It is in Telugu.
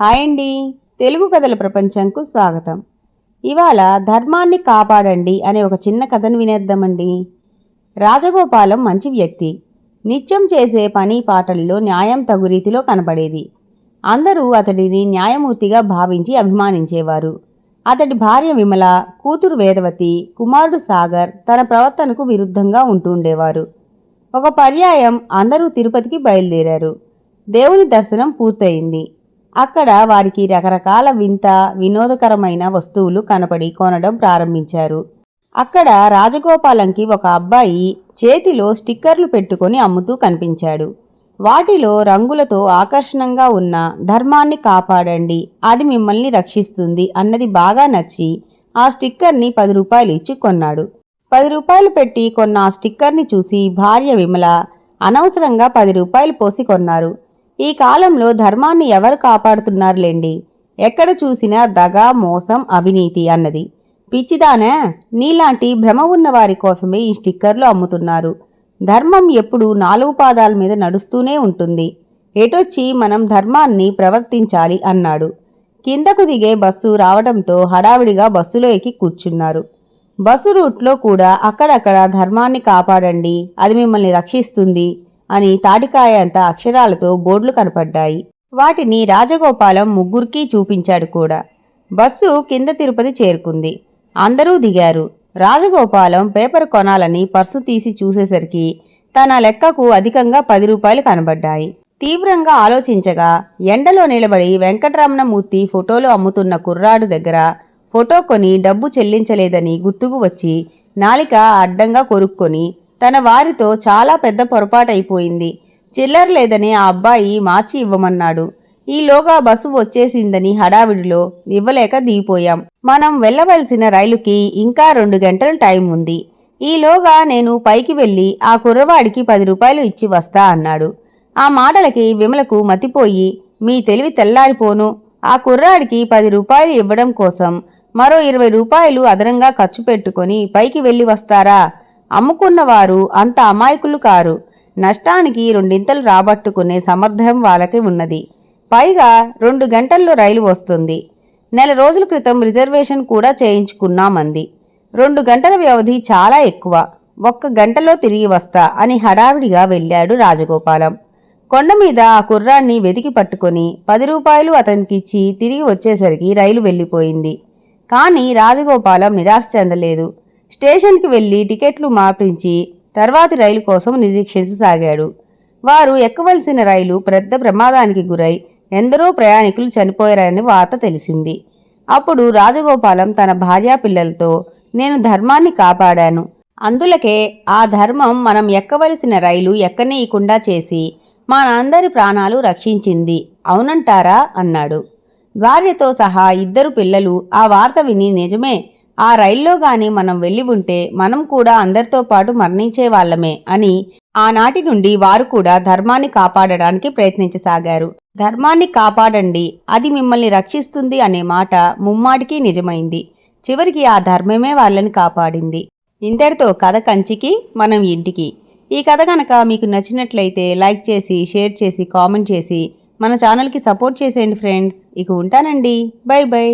హాయ్ అండి. తెలుగు కథల ప్రపంచంకు స్వాగతం. ఇవాళ ధర్మాన్ని కాపాడండి అనే ఒక చిన్న కథను వినేద్దామండి. రాజగోపాలం మంచి వ్యక్తి. నిత్యం చేసే పని పాటల్లో న్యాయం తగు రీతిలో కనబడేది. అందరూ అతడిని న్యాయమూర్తిగా భావించి అభిమానించేవారు. అతడి భార్య విమల కూతురు వేదవతి కుమారుడు సాగర్ తన ప్రవర్తనకు విరుద్ధంగా ఉంటుండేవారు ఒక పర్యాయం అందరూ తిరుపతికి బయలుదేరారు. దేవుని దర్శనం పూర్తయింది. అక్కడ వారికి రకరకాల వింత వినోదకరమైన వస్తువులు కనపడి కొనడం ప్రారంభించారు. అక్కడ రాజగోపాలంకి ఒక అబ్బాయి చేతిలో స్టిక్కర్లు పెట్టుకొని అమ్ముతూ కనిపించాడు. వాటిలో రంగులతో ఆకర్షణంగా ఉన్న ధర్మాన్ని కాపాడండి అది మిమ్మల్ని రక్షిస్తుంది అన్నది బాగా నచ్చి ఆ స్టిక్కర్ని పది రూపాయలు ఇచ్చి కొన్నాడు. పది రూపాయలు పెట్టి కొన్న ఆ స్టిక్కర్ని చూసి భార్య విమల అనవసరంగా పది రూపాయలు పోసి కొన్నారు. ఈ కాలంలో ధర్మాన్ని ఎవరు కాపాడుతున్నారులేండి? ఎక్కడ చూసినా దగా మోసం అవినీతి అన్నది. పిచ్చిదానే నీలాంటి భ్రమ ఉన్న వారి కోసమే ఈ స్టిక్కర్లు అమ్ముతున్నారు. ధర్మం ఎప్పుడు నాలుగు పాదాల మీద నడుస్తూనే ఉంటుంది. ఎటొచ్చి మనం ధర్మాన్ని ప్రవర్తించాలి అన్నాడు. కిందకు దిగే బస్సు రావడంతో హడావిడిగా బస్సులో ఎక్కి కూర్చున్నారు. బస్సు రూట్లో కూడా అక్కడక్కడ ధర్మాన్ని కాపాడండి అది మిమ్మల్ని రక్షిస్తుంది అని తాటికాయంత అక్షరాలతో బోర్డులు కనపడ్డాయి. వాటిని రాజగోపాలం ముగ్గురికి చూపించాడు కూడా. బస్సు కింద తిరుపతి చేరుకుంది. అందరూ దిగారు. రాజగోపాలం పేపర్ కొనాలని పర్సు తీసి చూసేసరికి తన లెక్కకు అధికంగా పది రూపాయలు కనబడ్డాయి. తీవ్రంగా ఆలోచించగా ఎండలో నిలబడి వెంకటరమణమూర్తి ఫోటోలు అమ్ముతున్న కుర్రాడు దగ్గర ఫోటో కొని డబ్బు చెల్లించలేదని గుర్తుకు వచ్చి నాలిక అడ్డంగా కొరుక్కొని తన వారితో చాలా పెద్ద పొరపాటైపోయింది. చిల్లర లేదని ఆ అబ్బాయి మార్చి ఇవ్వమన్నాడు. ఈలోగా బస్సు వచ్చేసిందని హడావిడిలో ఇవ్వలేక దిగిపోయాం. మనం వెళ్ళవలసిన రైలుకి ఇంకా రెండు గంటల టైం ఉంది. ఈలోగా నేను పైకి వెళ్ళి ఆ కుర్రవాడికి పది రూపాయలు ఇచ్చి వస్తా అన్నాడు. ఆ మాటలకి విమలకు మతిపోయి మీ తెలివి తెల్లారిపోను. ఆ కుర్రాడికి పది రూపాయలు ఇవ్వడం కోసం మరో ఇరవై రూపాయలు అదనంగా ఖర్చు పెట్టుకొని పైకి వెళ్ళి వస్తారా? అమ్ముకున్నవారు అంత అమాయకులు కారు. నష్టానికి రెండింతలు రాబట్టుకునే సమర్థం వాళ్ళకి ఉన్నది. పైగా రెండు గంటల్లో రైలు వస్తుంది. నెల రోజుల క్రితం రిజర్వేషన్ కూడా చేయించుకున్నామంది. రెండు గంటల వ్యవధి చాలా ఎక్కువ. ఒక్క గంటలో తిరిగి వస్తా అని హడావిడిగా వెళ్ళాడు రాజగోపాలం. కొండ మీద ఆ కుర్రాన్ని వెతికి పట్టుకొని పది రూపాయలు అతనికిచ్చి తిరిగి వచ్చేసరికి రైలు వెళ్ళిపోయింది. కానీ రాజగోపాలం నిరాశ చెందలేదు. స్టేషన్కి వెళ్ళి టికెట్లు మార్పించి తర్వాతి రైలు కోసం నిరీక్షించసాగాడు. వారు ఎక్కవలసిన రైలు పెద్ద ప్రమాదానికి గురై ఎందరో ప్రయాణికులు చనిపోయారని వార్త తెలిసింది. అప్పుడు రాజగోపాలం తన భార్యా పిల్లలతో నేను ధర్మాన్ని కాపాడాను. అందులకే ఆ ధర్మం మనం ఎక్కవలసిన రైలు ఎక్కనీయకుండా చేసి మనందరి ప్రాణాలు రక్షించింది. అవునంటారా? అన్నాడు. భార్యతో సహా ఇద్దరు పిల్లలు ఆ వార్త విని నిజమే ఆ రైల్లో గాని మనం వెళ్ళి ఉంటే మనం కూడా అందరితో పాటు మరణించే వాళ్ళమే అని ఆనాటి నుండి వారు కూడా ధర్మాన్ని కాపాడడానికి ప్రయత్నించసాగారు. ధర్మాన్ని కాపాడండి అది మిమ్మల్ని రక్షిస్తుంది అనే మాట ముమ్మాటికి నిజమైంది. చివరికి ఆ ధర్మమే వాళ్ళని కాపాడింది. ఇంతటితో కథ కంచికి మనం ఇంటికి. ఈ కథ కనుక మీకు నచ్చినట్లయితే లైక్ చేసి షేర్ చేసి కామెంట్ చేసి మన ఛానల్కి సపోర్ట్ చేసేయండి ఫ్రెండ్స్. ఇక ఉంటానండి. Bye bye.